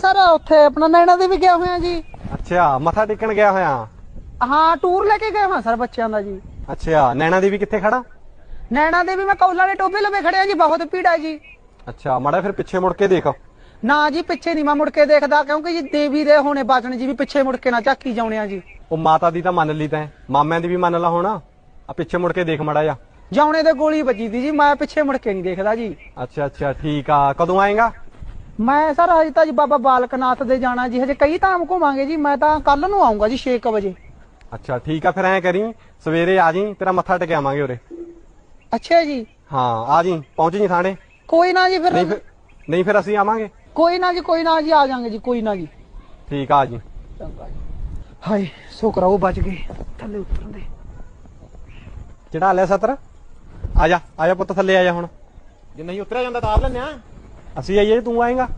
Sir ਉੱਥੇ ਆਪਣਾ ਨੈਣਾ ਦੇ ਵੀ ਗਿਆ ਹੋਇਆ ਜੀ। ਅੱਛਾ ਮੱਥਾ ਟੇਕਣ ਗਿਆ ਹੋਇਆ? ਹਾਂ ਟੂਰ ਲੈ ਕੇ ਗਏ ਹਾਂ ਸਰ ਬੱਚਿਆਂ ਦਾ ਜੀ। ਅੱਛਾ ਨੈਣਾ ਦੇਵੀ ਕਿੱਥੇ ਖੜਾ? ਨੈਣਾ ਦੇ ਵੀ ਮੈਂ ਕੌਲਾ ਦੇ ਟੋਬੇ ਲਵੇ ਖੜਿਆ ਜੀ ਬਹੁਤ ਭੀੜ ਹੈ ਜੀ। ਅੱਛਾ ਮਾੜਾ ਫਿਰ ਪਿੱਛੇ ਮੁੜ ਕੇ ਦੇਖ। ਨਾ ਜੀ ਪਿੱਛੇ ਨਹੀਂ ਮੈਂ ਮੁੜ ਕੇ ਦੇਖਦਾ ਕਿਉਂਕਿ ਜੀ ਦੇਵੀ ਦੇ ਹੋਣੇ ਬਾਜਣ ਜੀ ਵੀ ਪਿੱਛੇ ਮੁੜ ਕੇ ਨਾ ਝਾਕੀ ਜਾਉਣਿਆ ਜੀ। ਉਹ ਮਾਤਾ ਦੀ ਤਾਂ ਮੰਨ ਲਈ ਤੈਂ ਮਾਮਿਆਂ ਦੀ ਵੀ ਮੰਨ ਲਾ ਹੁਣ। ਆ ਪਿੱਛੇ ਮੁੜ ਕੇ ਦੇਖ ਮਾੜਾ ਜਾ ਜਾਉਣੇ ਦੇ ਗੋਲੀ ਵੱਜੀ ਦੀ ਜੀ ਮੈਂ ਪਿੱਛੇ ਮੁੜ ਕੇ ਨਹੀਂ ਦੇਖਦਾ ਜੀ। ਅੱਛਾ ਅੱਛਾ ਠੀਕ ਆ। ਕਦੋਂ ਆਏਗਾ? ਮੈਂ ਸਰ ਹਜੇ ਤਾਂ ਜੀ ਬਾਬਾ ਬਾਲਕਨਾਥ ਦੇ ਜਾਣਾ ਜੀ ਹਜੇ ਕਈ ਧਾਮ ਘੁਮਾਂਗੇ ਜੀ ਮੈਂ ਤਾਂ ਕੱਲ ਨੂੰ ਆਉਂਗਾ ਜੀ 6 ਵਜੇ। ਅੱਛਾ ਠੀਕ ਆ ਫਿਰ ਐਂ ਕਰੀ ਸਵੇਰੇ ਆ ਜੀ ਤੇਰਾ ਮੱਥਾ ਟਿਕਾਵਾਂਗੇ ਉਰੇ। ਅੱਛਾ ਜੀ। ਹਾਂ ਆ ਜੀ ਪਹੁੰਚ ਜੀ ਥਾਣੇ। ਕੋਈ ਨਾ ਜੀ ਨਹੀਂ ਫਿਰ ਫਿਰ ਨਹੀਂ ਫਿਰ ਅਸੀਂ ਆਵਾਂਗੇ। ਕੋਈ ਨਾ ਜੀ ਕੋਈ ਨਾ ਜੀ ਆ ਜਾਾਂਗੇ ਜੀ ਕੋਈ ਨਾ ਜੀ। ਠੀਕ ਆ ਜੀ। ਹਾਏ ਸ਼ੁਕਰ ਆ ਉਹ ਬਚ ਗਏ ਥੱਲੇ ਉਤਰਨ ਦੇ। ਚੜਾ ਲਿਆ ਸਤਰ? ਆ ਜਾ ਆ ਜਾ ਪੁੱਤ ਥੱਲੇ ਆ ਜਾ ਹੁਣ। ਜੇ ਨਹੀਂ ਉਤਰਿਆ ਜਾਂਦਾ ਤਾਂ ਆਪ ਲੈਨੇ ਆ। ਅਸੀਂ ਆਈਏ ਤੂੰ ਆਏਗਾ